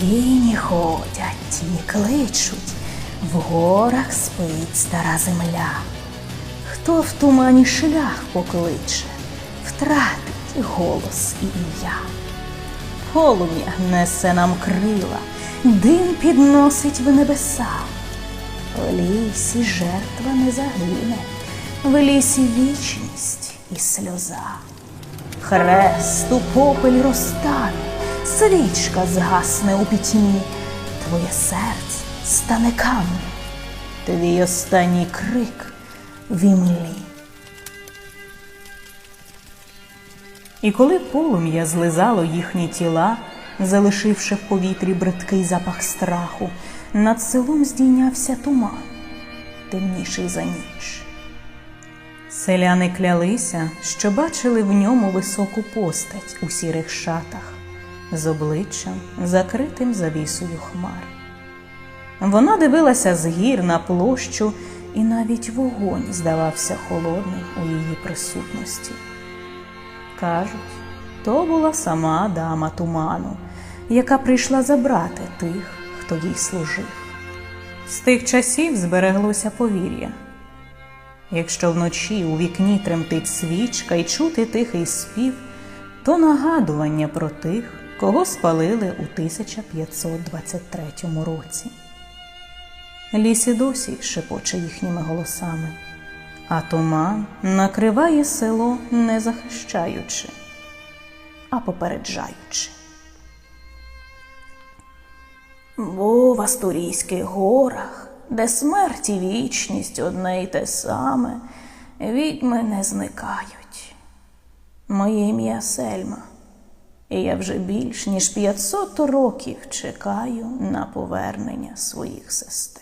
Тіні ходять, тіні кличуть, в горах спить стара земля. Хто в тумані шлях покличе, втратить голос і ім'я. Полум'я несе нам крила, дим підносить в небеса. В лісі жертва не загине, в лісі вічність і сльоза. Хрест у попелі розтане, свічка згасне у пітьмі, твоє серце стане камнем, твій останній крик в імлі. І коли полум'я злизало їхні тіла, залишивши в повітрі бридкий запах страху, над селом здійнявся туман, темніший за ніч. Селяни клялися, що бачили в ньому високу постать у сірих шатах, з обличчям, закритим завісою хмар. Вона дивилася з гір на площу, і навіть вогонь здавався холодним у її присутності. Кажуть, то була сама дама туману, яка прийшла забрати тих, хто їй служив. З тих часів збереглося повір'я. Якщо вночі у вікні тремтить свічка і чути тихий спів, то нагадування про тих, кого спалили у 1523 році. Ліс і досі шепоче їхніми голосами, а туман накриває село не захищаючи, а попереджаючи. Бо в Астурійських горах, де смерть і вічність одне й те саме, відьми не зникають. Моє ім'я Сельма, я вже більш ніж 500 років чекаю на повернення своїх сестер.